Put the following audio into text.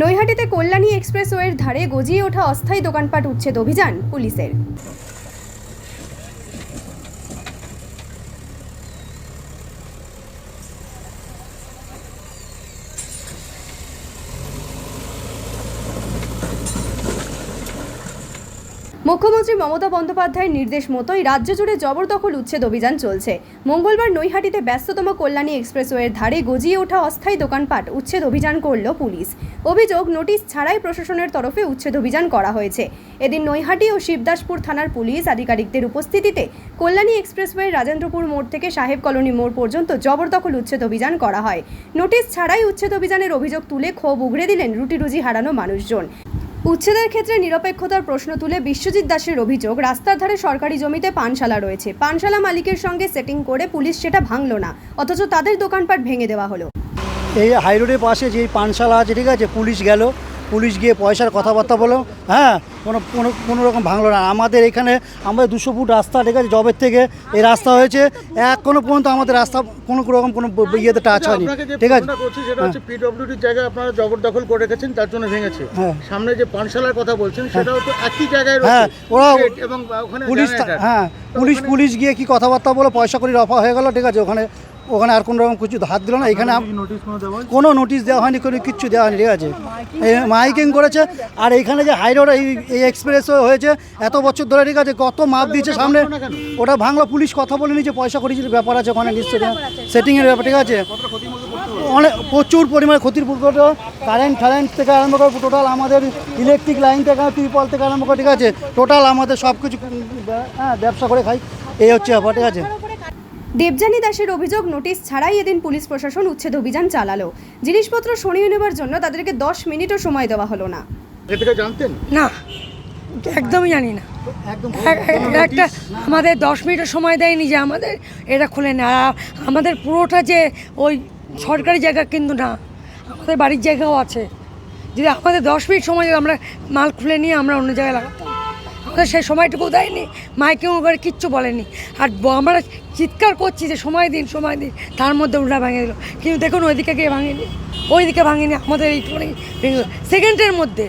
নৈহাটিতে কল্যাণী এক্সপ্রেসওয়ের ধারে গজিয়ে ওঠা অস্থায়ী দোকানপাট উচ্ছেদ অভিযান পুলিশের। মুখ্যমন্ত্রী মমতা বন্দ্যোপাধ্যায়ের নির্দেশ মতোই রাজ্য জুড়ে জবরদখল উচ্ছেদ অভিযান চলছে। মঙ্গলবার নৈহাটিতে ব্যস্ততম কল্যাণী এক্সপ্রেসওয়ের ধারে গজিয়ে ওঠা অস্থায়ী দোকানপাট উচ্ছেদ অভিযান করল পুলিশ। অভিযোগ, নোটিশ ছাড়াই প্রশাসনের তরফে উচ্ছেদ অভিযান করা হয়েছে। এদিন নৈহাটি ও শিবদাসপুর থানার পুলিশ আধিকারিকদের উপস্থিতিতে কল্যাণী এক্সপ্রেসওয়ে রাজেন্দ্রপুর মোড় থেকে সাহেব কলোনি মোড় পর্যন্ত জবরদখল উচ্ছেদ অভিযান করা হয়। নোটিশ ছাড়াই উচ্ছেদ অভিযানের অভিযোগ তুলে ক্ষোভ উগড়ে দিলেন রুটি রুজি হারানো মানুষজন। উচ্ছেদের ক্ষেত্রে নিরপেক্ষতার প্রশ্ন তুলে বিশ্বজিৎ দাসের অভিযোগ, রাস্তার ধারে সরকারি জমিতে পানশালা রয়েছে। পানশালা মালিকের সঙ্গে সেটিং করে পুলিশ সেটা ভাঙল না, অথচ তাদের দোকানপাট ভেঙে দেওয়া হলো। এই হাইরোডের পাশে যে পানশালা আছে, ঠিক আছে, পুলিশ গেল পুলিশ গিয়ে পয়সার কথাবার্তা বলো হ্যাঁ? কোনো কোনো কোনো রকম ভাঙলো না। আমাদের এখানে আমাদের দুশো ফুট রাস্তা ঠিক আছে জবের থেকে এই রাস্তা হয়েছে। এখনও পর্যন্ত আমাদের রাস্তা কোনো রকম কোনো ইয়েতে টাচ হয়নি ঠিক আছে? পিডব্লিউডির জায়গায় আপনারা জবরদখল করে রেখেছেন তার জন্য ভেঙেছে। হ্যাঁ। সামনে যে পানশালার কথা বলছেন সেটাও তো একই জায়গায় হ্যাঁ, ওরা- এবং ওখানে পুলিশ হ্যাঁ পুলিশ পুলিশ গিয়ে কি কথাবার্তা বলে পয়সা করে রফা হয়ে গেল ঠিক আছে? ওখানে ওখানে আর কোনো রকম কিছু হাত দিল না। এখানে কোনো নোটিশ দেওয়া হয়নি কোনো কিচ্ছু দেওয়া হয়নি ঠিক আছে? মাইকিং করেছে আর এইখানে যে হাই রোড এই এই এক্সপ্রেস হয়েছে এত বছর ধরে ঠিক আছে কত মাপ দিয়েছে সামনে? ওটা ভাঙলো পুলিশ কথা বলে যে পয়সা করেছিল ব্যাপার আছে ওখানে নিশ্চয়ই সেটিংয়ের ব্যাপার ঠিক আছে? অনেক প্রচুর পরিমাণে ক্ষতির কারেন্ট ফারেন্ট থেকে আরম্ভ করে টোটাল আমাদের ইলেকট্রিক লাইন থেকে ত্রিপল থেকে আরম্ভ করে ঠিক আছে? টোটাল আমাদের সব কিছু হ্যাঁ ব্যবসা করে খাই। এই হচ্ছে ব্যাপার ঠিক আছে? দেবযানী দাসের অভিযোগ নোটিশ ছাড়াই এদিন পুলিশ প্রশাসন উচ্ছেদ অভিযান চালালো। জিনিসপত্র সরিয়ে নেবার জন্য তাদেরকে দশ মিনিটও সময় দেওয়া হলো না। থেকে জানতেন? না একদমই জানি না। একটা আমাদের দশ মিনিটের সময় দেয়নি যে আমাদের এটা খুলে না আর আমাদের পুরোটা যে ওই সরকারি জায়গা কিন্তু না আমাদের বাড়ির জায়গাও আছে। যদি আমাদের দশ মিনিট সময় আমরা মাল খুলে নিয়ে আমরা অন্য জায়গায় লাগাতাম আমাদের সেই সময়টুকু দেয়নি, মাইকেও করে কিচ্ছু বলেনি। আর আমরা চিৎকার করছি যে সময় দিন সময় দিন, তার মধ্যে উল্টা ভেঙে দিল। কিন্তু দেখুন, ওইদিকে গিয়ে ভাঙেনি, ওইদিকে ভাঙেনি আমাদের এইটুকুনি ভেঙে সেকেন্ডের মধ্যে।